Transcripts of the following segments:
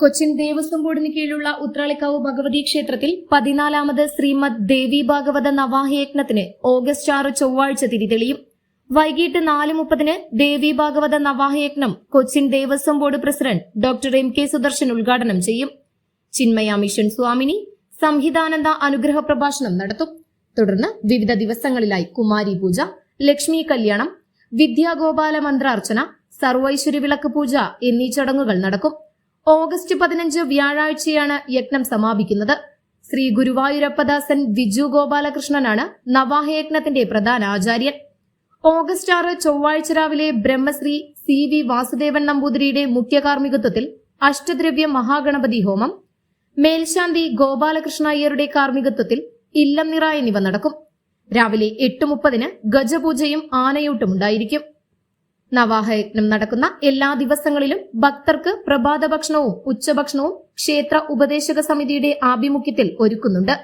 കൊച്ചിൻ ദേവസ്വം ബോർഡിന് കീഴിലുള്ള ഉത്രാളിക്കാവ് ഭഗവതി ക്ഷേത്രത്തിൽ പതിനാലാമത് ശ്രീമദ് ദേവി ഭാഗവത നവാഹയജ്ഞത്തിന് ഓഗസ്റ്റ് ആറ് ചൊവ്വാഴ്ച തിരിതെളിയും വൈകിട്ട് നാല് മുപ്പതിന് Devi Bhagavata നവാഹയജ്ഞം Cochin Devaswom board president doctor M K Sudarshan ഉദ്ഘാടനം ചെയ്യും. ചിന്മയ മിഷൻ സ്വാമിനി സംഹിതാനന്ദ അനുഗ്രഹ പ്രഭാഷണം നടത്തും. തുടർന്ന് വിവിധ ദിവസങ്ങളിലായി കുമാരി പൂജ ലക്ഷ്മി കല്യാണം വിദ്യാഗോപാല മന്ത്രാർച്ചന സർവൈശ്വര്യ വിളക്ക് പൂജ എന്നീ ചടങ്ങുകൾ നടക്കും. ഓഗസ്റ്റ് പതിനഞ്ച് വ്യാഴാഴ്ചയാണ് യജ്ഞം സമാപിക്കുന്നത്. ശ്രീ ഗുരുവായൂരപ്പദാസൻ വിജു ഗോപാലകൃഷ്ണനാണ് നവാഹയജ്ഞത്തിന്റെ പ്രധാന ആചാര്യൻ. ഓഗസ്റ്റ് ആറ് ചൊവ്വാഴ്ച രാവിലെ ബ്രഹ്മശ്രീ സി വി വാസുദേവൻ നമ്പൂതിരിയുടെ മുഖ്യ കാർമ്മികത്വത്തിൽ അഷ്ടദ്രവ്യ മഹാഗണപതി ഹോമം മേൽശാന്തി ഗോപാലകൃഷ്ണ അയ്യരുടെ കാർമ്മികത്വത്തിൽ ഇല്ലം നിറ എന്നിവ നടക്കും. രാവിലെ എട്ട് മുപ്പതിന് ഗജപൂജയും ആനയൂട്ടും ഉണ്ടായിരിക്കും നവാഹയജ്ഞം നടക്കുന്ന എല്ലാ ദിവസങ്ങളിലും ഭക്തർക്ക് പ്രഭാത ഭക്ഷണവും ഉച്ചഭക്ഷണവും ക്ഷേത്ര ഉപദേശക സമിതിയുടെ ആഭിമുഖ്യത്തിൽ ഒരുക്കുന്നുണ്ട്.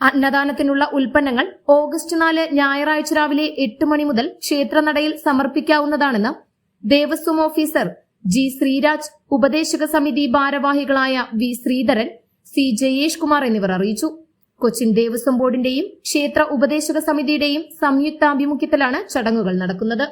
അന്നദാനത്തിനുള്ള ഉൽപ്പന്നങ്ങൾ ഓഗസ്റ്റ് നാല് ഞായറാഴ്ച രാവിലെ എട്ട് മണി മുതൽ ക്ഷേത്രനടയിൽ സമർപ്പിക്കാവുന്നതാണെന്ന് ദേവസ്വം ഓഫീസർ ജി ശ്രീരാജ് ഉപദേശക സമിതി ഭാരവാഹികളായ വി ശ്രീധരൻ സി ജയേഷ് കുമാർ എന്നിവർ അറിയിച്ചു. കൊച്ചിൻ ദേവസ്വം ബോർഡിന്റെയും ക്ഷേത്ര ഉപദേശക സമിതിയുടെയും സംയുക്താഭിമുഖ്യത്തിലാണ് ചടങ്ങുകൾ നടക്കുന്നത്.